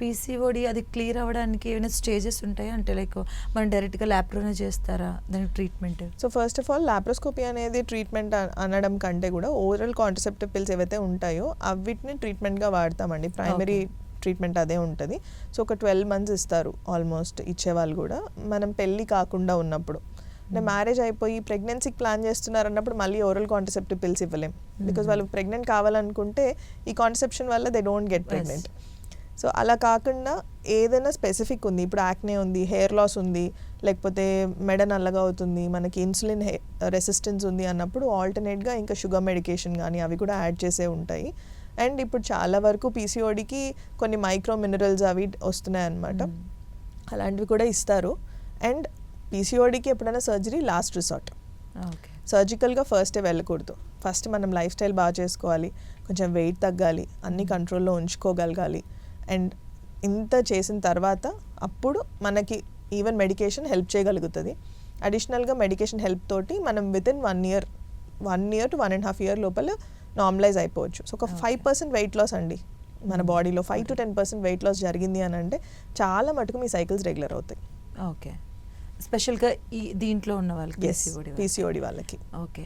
PCOD అది clear అవ్వడానికి ఏమైనా స్టేజెస్ ఉంటాయా? అంటే లైక్ మనం డైరెక్ట్గా ల్యాప్లోనే చేస్తారా దానికి treatment? So first of all laparoscopy అనేది ట్రీట్మెంట్ అనడం కంటే కూడా ఓరల్ కాంట్రసెప్టివ్ పిల్స్ ఏవైతే ఉంటాయో అవిటిని ట్రీట్మెంట్గా వాడతామండి. ప్రైమరీ ట్రీట్మెంట్ అదే ఉంటుంది. సో ఒక ట్వెల్వ్ మంత్స్ ఇస్తారు ఆల్మోస్ట్ ఇచ్చేవాళ్ళు కూడా. మనం పెళ్ళి కాకుండా ఉన్నప్పుడు. అంటే మ్యారేజ్ అయిపోయి ప్రెగ్నెన్సీకి ప్లాన్ చేస్తున్నారు అన్నప్పుడు మళ్ళీ ఓరల్ కాంట్రసెప్టివ్ పిల్స్ ఇవ్వలేం. బికాజ్ వాళ్ళు ప్రెగ్నెంట్ కావాలనుకుంటే ఈ కాన్సెప్షన్ వల్ల they don't get pregnant. So అలా కాకుండా ఏదైనా స్పెసిఫిక్ ఉంది. ఇప్పుడు యాక్నే ఉంది హెయిర్ లాస్ ఉంది లేకపోతే మెడ నల్లగా అవుతుంది మనకి ఇన్సులిన్ రెసిస్టెన్స్ ఉంది అన్నప్పుడు ఆల్టర్నేట్గా ఇంకా షుగర్ మెడికేషన్ కానీ అవి కూడా యాడ్ చేసే ఉంటాయి. అండ్ ఇప్పుడు చాలా వరకు పీసీఓడికి కొన్ని మైక్రో మినరల్స్ అవి వస్తున్నాయి అన్నమాట. అలాంటివి కూడా ఇస్తారు. అండ్ పీసీఓడికి ఎప్పుడైనా సర్జరీ లాస్ట్ రిసార్ట్ ఓకే. సర్జికల్గా ఫస్టే వెళ్ళకూడదు. ఫస్ట్ మనం లైఫ్ స్టైల్ బాగా చేసుకోవాలి. కొంచెం వెయిట్ తగ్గాలి. అన్ని కంట్రోల్లో ఉంచుకోగలగాలి. అండ్ ఇంత చేసిన తర్వాత అప్పుడు మనకి ఈవెన్ మెడికేషన్ హెల్ప్ చేయగలుగుతుంది. అడిషనల్గా మెడికేషన్ హెల్ప్ తోటి మనం with in one year one year to one and half year లోపల నార్మలైజ్ అయిపోవచ్చు. సో ఒక ఫైవ్ పర్సెంట్ వెయిట్ లాస్ అండి. మన బాడీలో five to ten percent weight loss జరిగింది అని అంటే చాలా మటుకు మీ సైకిల్స్ రెగ్యులర్ అవుతాయి. ఓకే స్పెషల్గా ఈ దీంట్లో ఉన్న వాళ్ళకి పీసీఓడి పీసీఓడి వాళ్ళకి. ఓకే